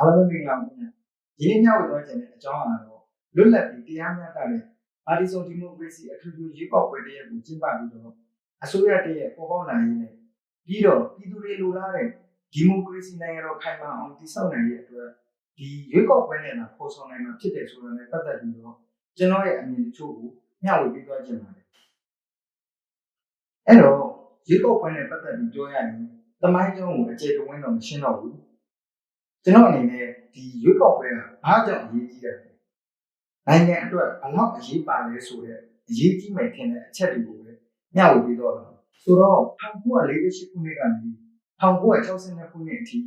အားလုံးမင်္ဂလာပါခင်ဗျာဒီနေ့ညဝေသွားခြင်းတဲ့အကြောင်းအရာတော့လွတ်လပ်ပြီးတရားမျှတတဲ့ပါတီစုံဒီမိုကရေစီအထူးထူးရွေးကောက်ပွဲတရက်ကိုကျင်းပပြီးတော့အစိုးရတရက်ပေါ်ပေါက်လာရင်းနဲ့ပြီးတော့ပြည်သူတွေလိုလားတဲ့ဒီမိုကရေစီနိုင်ငံတော်ခိုင်မာအောင်တည်ဆောက်နိုင်တဲ့အတွက်ဒီရွေးကောက်ပွဲနဲ့လာပေါ်ဆောင်နိုင်မှာဖြစ်တယ်ဆိုတာနဲ့ပတ်သက်ပြီးတော့ကျွန်တော်ရဲ့အမြင်တချို့ကိုမျှဝေပေးသွားခြင်းပါတယ်အဲ့တော့ရွေးကောက်ပွဲနဲ့ပတ်သက်ပြီးပြောရရင်တမိုင်းကြောင်းကိုအခြေတဝင်းတော့မရှင်းတော့ဘူး ကျွန်တော်အနေနဲ့ဒီရွေးကောက်ပွဲကဘာကြောင့်အရေးကြီးလဲနိုင်ငံအတွက်ဘလောက်အရေးပါလဲဆိုတဲ့အရေးကြီးမယ်ထင်တဲ့အချက်တွေကိုပဲမျှဝေပြီးတော့ဆိုတော့1948ခုနှစ်ကနေ1962ခုနှစ်အထိ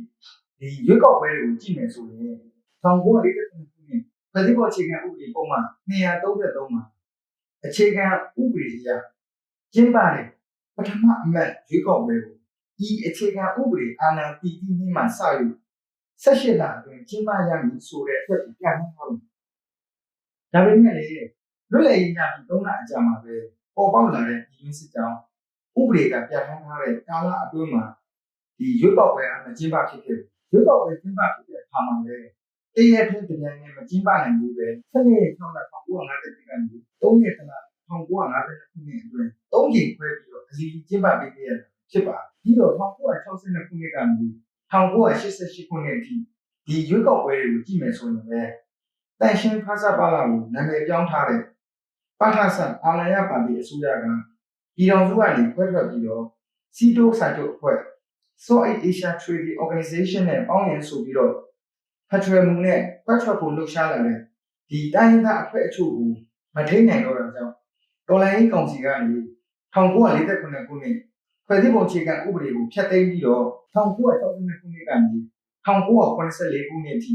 ဒီရွေးကောက်ပွဲတွေကိုကြည့်မယ်ဆိုရင်1948ခုနှစ်ပြည်ထောင်အခြေခံဥပဒေပုံမှန်233မှာအခြေခံဥပဒေကြီးကကျင်းပတဲ့ပထမအမတ်ရွေးကောက်ပွဲကိုဒီအခြေခံဥပဒေအာဏာတည်တည်နှင်းမှစပြီး 18လအတွင်းကျင်းပရမည်ဆိုတဲ့အတွက်ကိုပြန်ဟောလို့ဒါပေမဲ့လေလွတ်လပ်ရေးညပြီး3လအကြာမှာပဲပေါ်ပေါက်လာတဲ့ပြည်တွင်းစစ်ကြောင်းဥပဒေကပြဋ္ဌာန်းထားတဲ့ကာလအတွင်းမှာဒီရွတ်ပေါက်ပွဲအမကျင်းပဖြစ်ခဲ့ရွတ်ပေါက်ပွဲကျင်းပဖြစ်တဲ့အခါမှာလေတရထင်းတရားနဲ့မကျင်းပနိုင်ဘူးပဲဆနေထောင်းတာ1950ပြည်ကနေ3ရက်တလား1950ခုနှစ်အတွင်း3ချိန်ခွဲပြီးတော့အစီအကျင်းပပေးခဲ့ရတာဖြစ်ပါပြီးတော့1962ခုနှစ်ကနေ 1988ခုနှစ်အထိဒီရွေးကောက်ပွဲတွေကိုကြည့်မယ်ဆိုရင်လည်းတန်ရှင်းဖာစာပါလာကိုနာမည်ပြောင်းထားတဲ့ပါထဆန်အာလယပါတီအစိုးရကပြည်တော်စုကနေခွဲထွက်ပြီးတော့စီတိုစာချုပ်အဖွဲ့ South Asia Trading Organization နဲ့ပေါင်းရင်ဆိုပြီးတော့ဖက်ထရယ်မူနဲ့ခွဲထွက်ဖို့လှုပ်ရှားလာတဲ့ဒီတိုင်းရင်းသားအဖွဲ့အချို့ကိုမထိန်နိုင်တော့တာကြောင့်တော်လိုင်းရေးကောင်စီကနေ1948ခုနှစ် ဖွဲ့စည်းပုံအခြေခံဥပဒေကိုဖျက်သိမ်းပြီးတော့1962ခုနှစ်ကနေ1984ခုနှစ်အထိ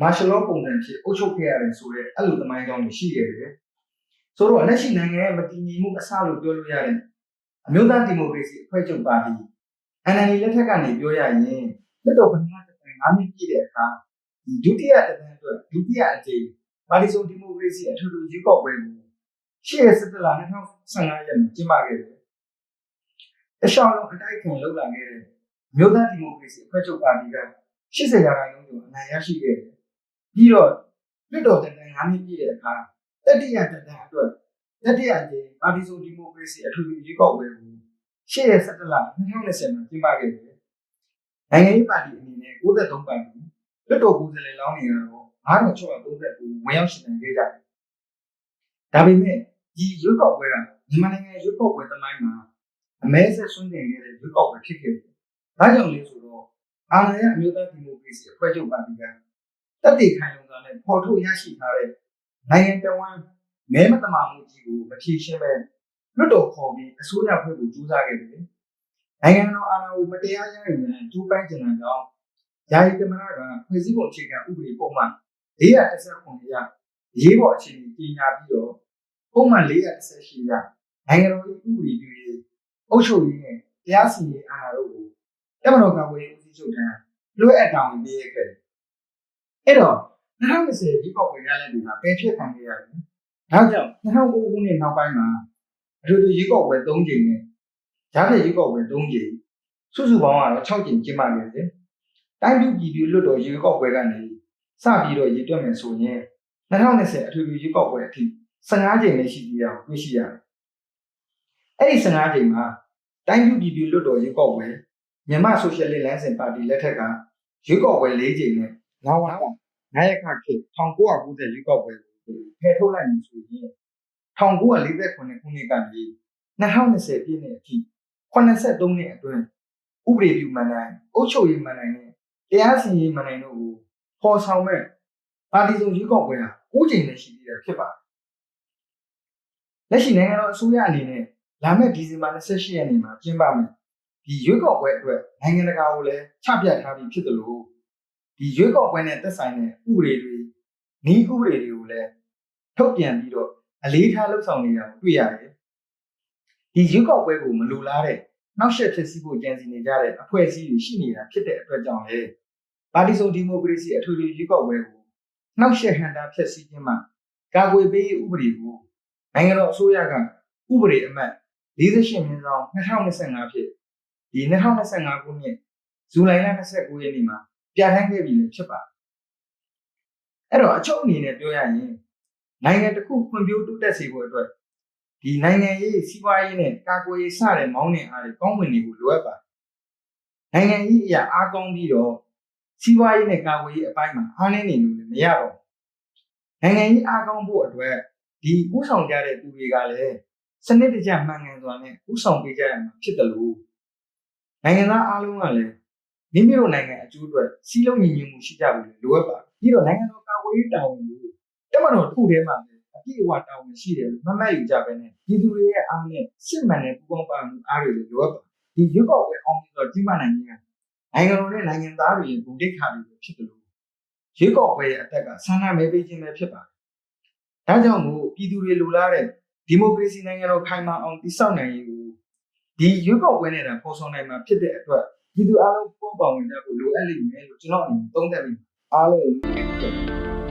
မာရှယ်လောပုံစံဖြစ်အုပ်ချုပ်ခဲ့ရတယ်ဆိုတော့အဲ့လိုသမိုင်းကြောင်းတွေရှိခဲ့တယ်။ဆိုတော့လက်ရှိနိုင်ငံရဲ့မတည်ငြိမ်မှုအစလို့ပြောလို့ရတဲ့အမျိုးသားဒီမိုကရေစီအဖွဲ့ချုပ်ပါတီ NLD လက်ထက်ကနေပြောရရင်လက်တော်ပထမတစ်ပိုင်း၅နှစ်ပြည့်တဲ့အခါဒီဒုတိယတစ်ပိုင်းအတွက်ဒုတိယအကြိမ်ပါတီစုံဒီမိုကရေစီအထူးထူးရွေးကောက်ပွဲကိုရှေ့စက်တလာ2015ရက်မှာကျင်းပခဲ့တယ် တခြားလုံးအတိုက်ခံလောက်လာခဲ့တဲ့မြို့သားဒီမိုကရေစီအဖွဲ့ချုပ်ပါတီက80ရာခိုင်နှုန်းကျော်အနိုင်ရရှိခဲ့တယ်။ပြီးတော့လွှတ်တော်တန်တန်9နှစ်ပြည့်တဲ့အခါတတိယတန်တန်အတွက်တတိယကြိမ်ပါတီစုံဒီမိုကရေစီအထူးရွေးကောက်ပွဲကိုရှေ့ရက်17လ2020မှာကျင်းပခဲ့တယ်။နိုင်ငံရေးပါတီအနေနဲ့63ပါတီလွှတ်တော်ကိုယ်စားလှယ်လောင်းတွေကတော့9639ဝင်ရောက်ရှင်နိုင်ခဲ့ကြတယ်။ဒါပေမဲ့ဒီရွေးကောက်ပွဲကမြန်မာနိုင်ငံရွေးကောက်ပွဲသမိုင်းမှာ အမဲဆက်ဆွန့်တင်ခဲ့တဲ့ရွေးကောက်ပွဲဖြစ်ခဲ့တယ်။ဒါကြောင့်လေဆိုတော့အာဏာရအမျိုးသားဒီမိုကရေစီအဖွဲ့ချုပ်ပါတီကတက်တည်ခိုင်လုံစွာနဲ့ပေါ်ထုတ်ရရှိထားတဲ့နိုင်ငံတော်ဝန်မဲမတမာမှုကြီးကိုမဖြေရှင်းပဲလွတ်တော်ခေါ်ပြီးအစိုးရဖွဲ့ဖို့ကြိုးစားခဲ့တယ်။နိုင်ငံတော်အာဏာကိုမတရားရယူတဲ့ကျူးပန်းကျင်တဲ့ကြောင့်ယာယီသမရကဖွဲ့စည်းပုံအခြေခံဥပဒေပုံမှန်419ရရေးပေါ်အခြေအနေကြီးညာပြီးတော့ပုံမှန်418ရနိုင်ငံတော်ဥပဒေပြုရေး အုပ်ချုပ်ရေးနဲ့တရားစီရင်အာဏာတို့ကိုတက်မတော်ကဝေးဦးစီးချုပ်ထံလွှဲအပ်တောင်းပေးခဲ့တယ်။အဲ့တော့2020ဒီပေါက်ဝင်ရတဲ့ဒီမှာပယ်ဖြစ်ခံခဲ့ရတယ်။ဒါကြောင့်2009ခုနှစ်နောက်ပိုင်းမှာအထူးထူးရေကောက်ဝယ်3ကြိမ်နဲ့ဂျားတဲ့ရေကောက်ဝယ်3ကြိမ်စုစုပေါင်းကတော့6ကြိမ်ကျင်းပခဲ့တယ်။တိုင်းပြည်ပြည်ပြည်လွတ်တော်ရေကောက်ဝယ်ကနေစပြီးတော့ရေတွက်မယ်ဆိုရင်2020အထူးထူးရေကောက်ဝယ်အထိ15ကြိမ်နဲ့ရှိသေးတာကိုတွေ့ရှိရတယ်။အဲ့ဒီ15ကြိမ်မှာ တိုင်းပြည်ပြည်လွတ်တော်ရွေးကောက်ပွဲမြန်မာဆိုရှယ်လစ်လမ်းစဉ်ပါတီလက်ထက်ကရွေးကောက်ပွဲ၄ကြိမ်နဲ့နောက်ဝါနိုင်ရခခေ1990ရွေးကောက်ပွဲကိုဖယ်ထုတ်လိုက်ပြီဆိုရင်1948ခုနှစ်ကနေ2020ပြည့်နှစ်အထိ83နှစ်အတွင်းဥပဒေပြုမှန်တိုင်းအုပ်ချုပ်ရေးမှန်တိုင်းနဲ့တရားစီရင်မှန်တိုင်းတို့ကိုပေါ်ဆောင်မဲ့ပါတီစုံရွေးကောက်ပွဲဟာ၉ကြိမ်နဲ့ရှိသေးတယ်ဖြစ်ပါတယ်လက်ရှိနိုင်ငံတော်အစိုးရအနေနဲ့ လာမယ့်ဒီဇင်ဘာ28ရက်နေ့မှာကျင်းပမယ်ဒီရွေးကောက်ပွဲအတွက်နိုင်ငံတကာကိုလည်းချပြထားပြီးဖြစ်တယ်လို့ဒီရွေးကောက်ပွဲနဲ့သက်ဆိုင်တဲ့ဥပဒေတွေဤဥပဒေတွေကိုလည်းထုတ်ပြန်ပြီးတော့အလေးထားလှုပ်ဆောင်နေတာကိုတွေ့ရတယ်ဒီရွေးကောက်ပွဲကိုမလိုလားတဲ့နောက်ဆက်ဖြစ်စီဖို့ကြံစီနေကြတဲ့အဖွဲ့အစည်းတွေရှိနေတာဖြစ်တဲ့အတွက်ကြောင့်လေပါတီစုံဒီမိုကရေစီအထူးရွေးကောက်ပွဲကိုနောက်ဆက်ဟန်တာဖြစ်စီခြင်းမှာကာကွယ်ပေးဥပဒေကိုနိုင်ငံတော်အစိုးရကဥပဒေအမှတ် 48မြင်းဆောင်2025ဖြစ်ဒီ2025ခုနှစ်ဇူလိုင်လ29ရက်နေ့မှာပြဋ္ဌာန်းခဲ့ပြီလည်းဖြစ်ပါတယ်အဲ့တော့အချုပ်အနေနဲ့ပြောရရင်နိုင်ငံတစ်ခုဖွံ့ဖြိုးတိုးတက်စေဖို့အတွက်ဒီနိုင်ငံရေးစီးပွားရေးနဲ့ကာကွယ်ရေးစတဲ့မောင်းနှင်အားတွေကောင်းဝင်နေဖို့လိုအပ်ပါတယ်နိုင်ငံရေးအရာအားကောင်းပြီးတော့စီးပွားရေးနဲ့ကာကွယ်ရေးအပိုင်းမှာအားနည်းနေလို့လည်းမရတော့ဘူးနိုင်ငံရေးအားကောင်းဖို့အတွက်ဒီဥဆောင်ကြတဲ့သူတွေကလည်း စနစ်တကျမှန်ကန်စွာနဲ့ဥဆောင်ပေးကြရမှာဖြစ်တယ်လို့နိုင်ငံသားအားလုံးကလည်းမိမိတို့နိုင်ငံအကျိုးအတွက်စီးလုံးညီညွတ်မှုရှိကြဖို့လိုအပ်ပါတယ်ပြီးတော့နိုင်ငံတော်ကာကွယ်ရေးတာဝန်ကိုတက်မတော်တစ်ခုတည်းမှာလည်းအပြည့်အဝတာဝန်ရှိတယ်လို့မှတ်မှတ်ယူကြပဲနဲ့ပြည်သူတွေရဲ့အားနဲ့စစ်မှန်တဲ့ပူးပေါင်းပါမှုအားတွေလည်းလိုအပ်ပါတယ်ဒီရွက်ကောက်ပွဲအောင်ပြီးတော့ကြီးမားနိုင်ခြင်းကနိုင်ငံတော်နဲ့နိုင်ငံသားတွေရဲ့ဂုဏ်တိတ်ခါတွေပဲဖြစ်တယ်လို့ရွက်ကောက်ပွဲရဲ့အသက်ကဆန္ဒမဲပေးခြင်းပဲဖြစ်ပါတယ်ဒါကြောင့်မို့ပြည်သူတွေလိုလားတဲ့ ဒီမိုကရေစီနိုင်ငံတော်ခိုင်မာအောင်တည်ဆောက်နိုင်ရေးကိုဒီရွက်ကောက်ပွဲနဲ့တာပေါ်ဆောင်နိုင်မှာဖြစ်တဲ့အတွက်ပြည်သူအားလုံးပူးပေါင်းပါဝင်ကြဖို့လိုအပ်လိမ့်မယ်လို့ကျွန်တော်အနေနဲ့သုံးသပ်မိပါတယ်အားလုံး